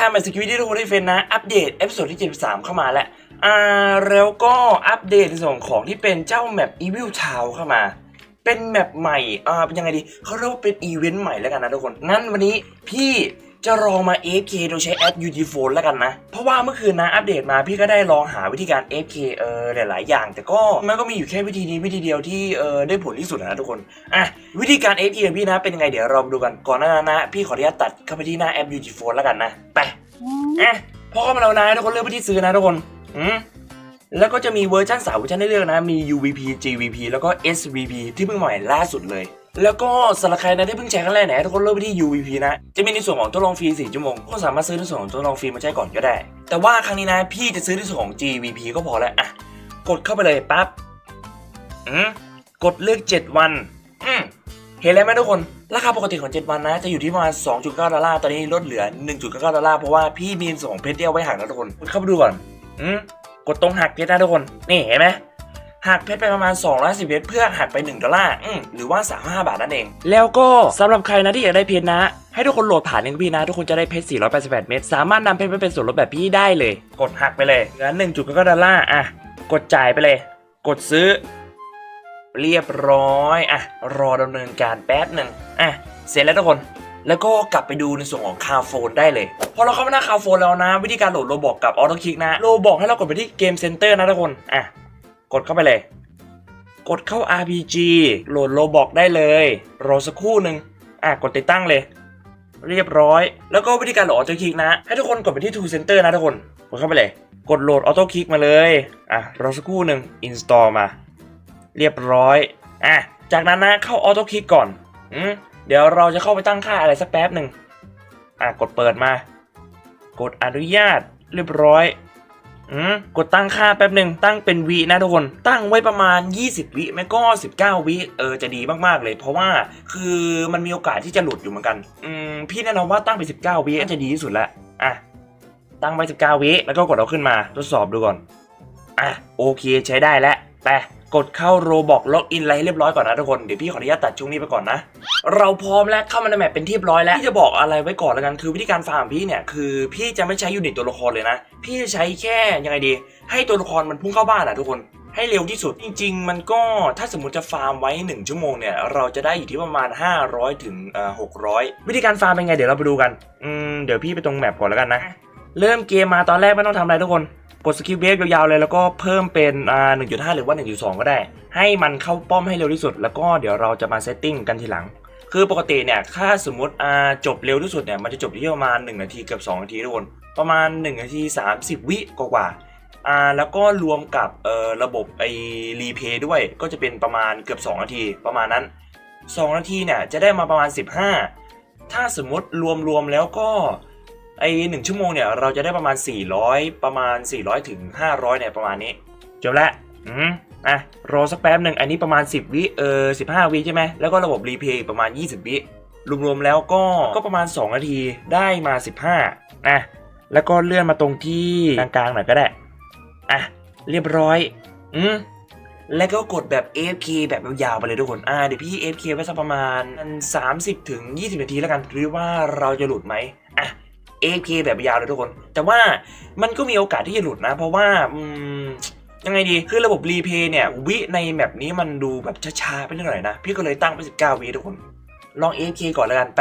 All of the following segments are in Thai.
ทำแบบสกิวิตี้ทุกคนได้เฟนนะ อัปเดตเอพิโซดที่ 73 เข้ามาแล้วอ่าแล้วก็อัปเดตส่วนของที่เป็นเจ้าแมปอีวิลชาวเข้ามา เป็นแมปใหม่อ่าเป็นยังไงดีเขาเรียกว่าเป็นอีเวนต์ใหม่แล้วกันนะทุกคนงั้นวันนี้พี่ จะลองมา AFK โดยใช้แอป u t p h o n e แล้วกันนะ เพราะว่าเมื่อคืนนะอัปเดตมาพี่ก็ได้ลองหาวิธีการ AFK เออหลาย ๆ อย่าง แต่ก็มันก็มีอยู่แค่วิธีนี้วิธีเดียวที่เออได้ผลที่สุดนะทุกคนอะวิธีการ AFK ของพี่นะเป็นยังไงเดี๋ยวเรามาดูกันก่อนหน้านั้นนะพี่ขออนุญาตตัดเข้าไปที่หน้าแอป u t p h o n e แล้วกันนะไปอะพอเข้ามาแล้วนะทุกคนเลือกวิธีซื้อนะทุกคนอืมแล้วก็จะมีเวอร์ชันสามเวอร์ชันให้เลือกนะมี UVP GVP แล้วก็ SVP ที่เพิ่งใหม่ล่าสุดเลย แล้วก็สำหรับใครนะที่เพิ่งใช้ครั้งแรกนะทุกคนเลือกไปที่ UVP นะ จะมีในส่วนของทดลองฟรี4ชั่วโมง ก็สามารถซื้อในส่วนของทดลองฟรีมาใช้ก่อนก็ได้ แต่ว่าครั้งนี้นะพี่จะซื้อในส่วนของ GVP ก็พอแล้วอะกดเข้าไปเลยปั๊บอืมกดเลือก 7 วันอืมเห็นแล้วไหมทุกคน ราคาปกติของ 7 วันนะ จะอยู่ที่ประมาณ 2.9 ดอลลาร์ ตอนนี้ลดเหลือ 1.99ดอลลาร์ เพราะว่าพี่มีส่งเพชรเดียวไว้หักนะทุกคนกดเข้าไปดูก่อนอืมกดตรงหักเพชรนะทุกคน นี่เห็นไหม หักเพชรไปประมาณ210เพชรเพื่อหักไป 1 ดอลลาร์อืมหรือว่า 35 บาทนั่นเอง แล้วก็สำหรับใครนะที่อยากได้เพชรนะ ให้ทุกคนโหลดผ่านลิงก์พี่นะ ทุกคนจะได้เพชร 488 เม็ดสามารถนำเพชรไปเป็นส่วนลดแบบพี่ได้เลย กดหักไปเลยเหลือ1.99ดอลลาร์อะกดจ่ายไปเลย กดซื้อ เรียบร้อยอะรอดำเนินการแป๊บหนึ่งอะเสร็จแล้วทุกคนแล้วก็กลับไปดูในส่วนของคาโฟนได้เลย พอเราเข้ามาหน้าคาโฟนแล้วนะ วิธีการโหลดโรบอกกับออโต้คลิกนะโรบอกให้เรากดไปที่เกมเซ็นเตอร์นะทุกคน อะ กดเข้าไปเลย กดเข้า RPG โหลดโรบอกได้เลย รอสักครู่หนึ่งอะกดติดตั้งเลย เรียบร้อย แล้วก็วิธีการโหลดออโต้คลิกนะ ให้ทุกคนกดไปที่ Tool Center นะทุกคน กดเข้าไปเลย กดโหลดออโต้คลิกมาเลย อะรอสักครู่หนึ่ง install มา เรียบร้อย อะ จากนั้นนะเข้าออโต้คลิกก่อนอืมเดี๋ยวเราจะเข้าไปตั้งค่าอะไรสักแป๊บหนึ่งอะกดเปิดมา กดอนุญาต เรียบร้อย อืมกดตั้งค่าแป๊บหนึ่งตั้งเป็นวินะทุกคน ตั้งไว้ประมาณ 20 วิไม่ก็ 19 วิเออจะดีมากๆเลย เพราะว่าคือมันมีโอกาสที่จะหลุดอยู่เหมือนกัน อืมพี่แนะนำว่าตั้งไป 19 วิน่าจะดีที่สุดแล้วอะตั้งไว้19 วิแล้วก็กดเอาขึ้นมาทดสอบดูก่อนอะโอเคใช้ได้แล้วไป กดเข้าโรบอกล็อกอินอะไรให้เรียบร้อยก่อนนะทุกคน เดี๋ยวพี่ขออนุญาตตัดช่วงนี้ไปก่อนนะ เราพร้อมแล้วเข้ามาในแมปเป็นที่เรียบร้อยแล้ว พี่จะบอกอะไรไว้ก่อนแล้วกัน คือวิธีการฟาร์มพี่เนี่ย คือพี่จะไม่ใช้ยูนิตตัวละครเลยนะ พี่จะใช้แค่ยังไงดี ให้ตัวละครมันพุ่งเข้าบ้านอะทุกคน ให้เร็วที่สุด จริง ๆ มันก็ถ้าสมมติจะฟาร์มไว้ 1 ชั่วโมงเนี่ย เราจะได้อยู่ที่ประมาณ 500 ถึงเอ่อ600วิธีการฟาร์มเป็นไงเดี๋ยวเราไปดูกัน อืม เดี๋ยวพี่ไปตรงแมปก่อนแล้วกันนะ เริ่มเกมมาตอนแรกไม่ต้องทำอะไรทุกคน กดสกิปเวฟยาวๆเลยแล้วก็เพิ่มเป็นอ่า1.5 หรือว่า 1.2 ก็ได้ ให้มันเข้าป้อมให้เร็วที่สุด แล้วก็เดี๋ยวเราจะมาเซตติ้งกันทีหลัง คือปกติเนี่ยถ้าสมมติอ่าจบเร็วที่สุดเนี่ยมันจะจบที่ประมาณ 1 นาทีเกือบ2นาทีทุกคน ประมาณ 1 นาที 30 วิกว่าๆอ่าแล้วก็รวมกับเอ่อระบบไอ้รีเพย์ด้วย ก็จะเป็นประมาณเกือบ 2 นาทีประมาณนั้น 2 นาทีเนี่ยจะได้มาประมาณ 15 ถ้าสมมติรวมๆแล้วก็ ไอหนึ่งชั่วโมงเนี่ยเราจะได้ประมาณ 400 ประมาณ 400ถึง500เนี่ยประมาณนี้จบละอืมอะรอสักแป๊บหนึ่งอันนี้ประมาณ 10 วิเออ15 วิใช่ไหมแล้วก็ระบบรีเพย์ประมาณ 20 วิรวมๆแล้วก็ก็ประมาณ 2 นาทีได้มา 15อะแล้วก็เลื่อนมาตรงที่กลางๆหน่อยก็ได้อะเรียบร้อยอืมแล้วก็กดแบบ AFK แบบยาวๆไปเลยทุกคน อ่า เดี๋ยวพี่ AFK ไว้สักประมาณ 30ถึง20 นาทีแล้วกัน หรือว่าเราจะหลุดไหมอะ AFK แบบยาวเลยทุกคน แต่ว่ามันก็มีโอกาสที่จะหลุดนะ เพราะว่ายังไงดี คือระบบรีเพย์เนี่ย วิในแมปนี้มันดูแบบช้าๆไปหน่อยนะ พี่ก็เลยตั้งไป 19วิทุกคน ลอง AFK ก่อนแล้วกันไป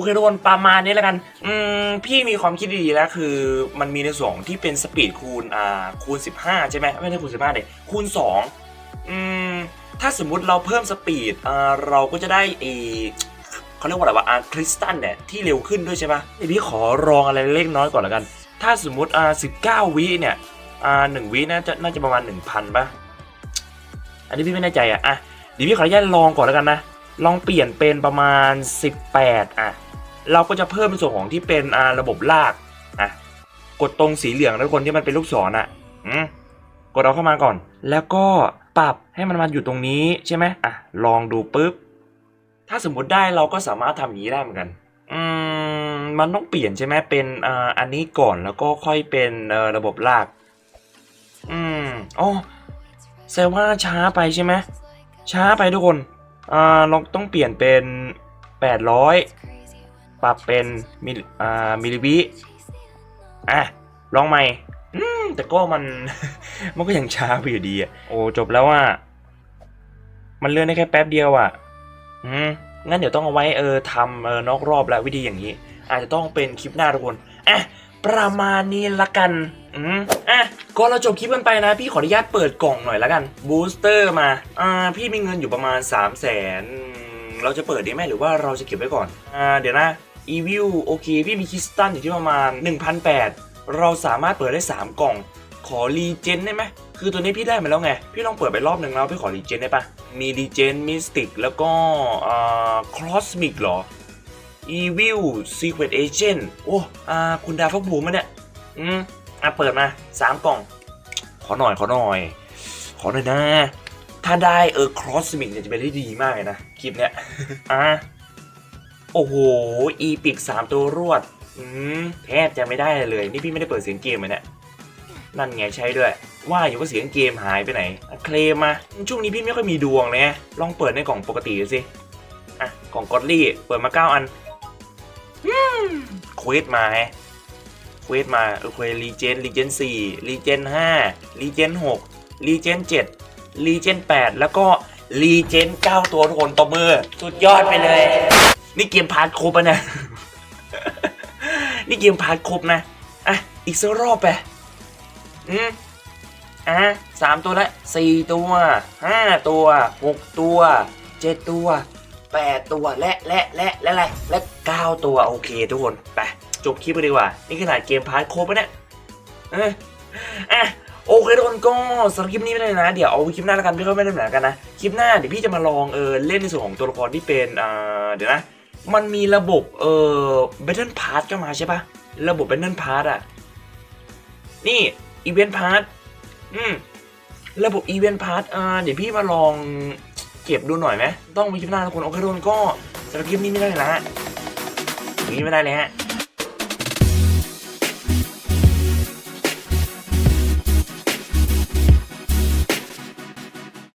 เคทุกคนประมาณนี้แล้วกันอืมพี่มีความคิดดีๆแล้วคือ มันมีในส่วนของที่เป็นสปีดคูณอ่าคูณ 15 ใช่ไหมไม่ใช่คูณ 15เด็คูณ 2 อืมถ้าสมมุติเราเพิ่มสปีดอ่าเราก็จะได้เอเขาเรียกว่าอะไรวะอ่าคริสตัลเนี่ยที่เร็วขึ้นด้วยใช่ปะเดี๋ยวพี่ขอลองอะไรเล็กน้อยก่อนแล้วกัน ถ้าสมมุติอ่าสิบเก้าวิเนี่ยอ่าหนึ่งวิน่าจะน่าจะประมาณหนึ่งพันป่ะอันนี้พี่ไม่แน่ใจอะอะเดี๋ยวพี่ขออนุญาตลองก่อนแล้วกันนะ ลองเปลี่ยนเป็นประมาณ 18 อะ เราก็จะเพิ่มในส่วนของที่เป็นอ่าระบบลากอะกดตรงสีเหลืองแล้วคนที่มันเป็นลูกศรอะอืมกดเอาเข้ามาก่อน แล้วก็ปรับให้มันมาอยู่ตรงนี้ใช่ไหมอะลองดูปุ๊บถ้าสมมุติได้เราก็สามารถทำอย่างนี้ได้เหมือนกัน อืมมันต้องเปลี่ยนใช่ไหมเป็นอ่าอันนี้ก่อนแล้วก็ค่อยเป็นเอ่อระบบลาก อืมอ๋อแสดงว่าช้าไปใช่ไหมช้าไปทุกคนอ่าเราต้องเปลี่ยนเป็น 800 ปรับเป็นมิลอ่ามิลลิวิอะลองใหม่อืมแต่ก็มัน มันก็ยังช้าไปอยู่ดีอะโอ้จบแล้วอะมันเลื่อนได้แค่แป๊บเดียวอะอืมงั้นเดี๋ยวต้องเอาไว้เออทำเออนอกรอบแล้ววิธีอย่างนี้ อาจจะต้องเป็นคลิปหน้าทุกคนอะประมาณนี้ละกัน อืมอะก็เราจบคลิปกันไปนะ พี่ขออนุญาตเปิดกล่องหน่อยละกัน บูสเตอร์มา อ่า พี่มีเงินอยู่ประมาณ 3 0 0แสนเราจะเปิดดีไหมหรือว่าเราจะเก็บไว้ก่อน อ่า เดี๋ยวนะ อีวิวโอเคพี่มีคริสตันอยู่ที่ประมาณ 1,800 เราสามารถเปิดได้ 3 กล่อง ขอรีเจนได้ไหมคือตัวนี้พี่ได้มาแล้วไง พี่ลองเปิดไปรอบหนึ่งแล้วพี่ขอรีเจนได้ปะมีรีเจนมิสติกแล้วก็อ่าคลอสมิกเหรอ Evil Secret Agent โอ้อ่าคุณดาวฟักบูมะเนี่ยอืมอะเปิดมาสามกล่อง ขอหน่อยขอหน่อย ขอหน่อยนะ ถ้าได้เออคลอสมิกเนี่ยจะเป็นได้ดีมากเลยนะ คลิปเนี้ยอะ โอ้โห อีพิกสามตัวรวด อืมแทบจะไม่ได้เลย นี่พี่ไม่ได้เปิดเสียงเกมเลยเนี่ยนั่นไงใช่ด้วย ว่าอยู่ว่าเสียงเกมหายไปไหน เคลมมา ช่วงนี้พี่ไม่ค่อยมีดวงเลยนะลองเปิดในกล่องปกติดูสิ อะ กล่องกอดลี่ เปิดมาเก้าอันอืมเควสมาแฮะเควสมาเออเควสรีเจนรีเจนสี่รีเจนห้ารีเจนหกรีเจนเจ็ดรีเจนแปดแล้วก็รีเจนเก้าตัวทุกคนตบมือ สุดยอดไปเลย นี่เกมพาร์ทครบนะ นี่เกมพาร์ทครบนะ อะ อีกสักรอบไป อืมอะสามตัวละสี่ตัวห้าตัวหกตัวเจ็ดตัวแปดตัวและและและและอะไรและเก้าตัวโอเคทุกคนไปจบคลิปกันดีกว่า นี่ขนาดเกมพาร์ทครบแล้วเนี่ยอะโอเคทุกคนก็สำหรับคลิปนี้ไม่ได้นะ เดี๋ยวเอาว้คลิปหน้าแล้วกันพี่ก็ไม่ได้เหมือนกันนะ คลิปหน้าเดี๋ยวพี่จะมาลองเออเล่นในส่วนของตัวละครที่เป็นอ่าเดี๋ยวนะ มันมีระบบเออ Battle Pass ก็มาใช่ปะระบบ Battle Pass อะนี่ Event Pass อืม ระบบ Event Pass อ่าเดี๋ยวพี่มาลองเก็บดูหน่อยไหมต้องมีคลิปหน้าทุกคนโอเคทุกคนก็สำหรับคลิปนี้ไม่ได้แล้วฮะคลิปนี้ไม่ได้เลยฮะ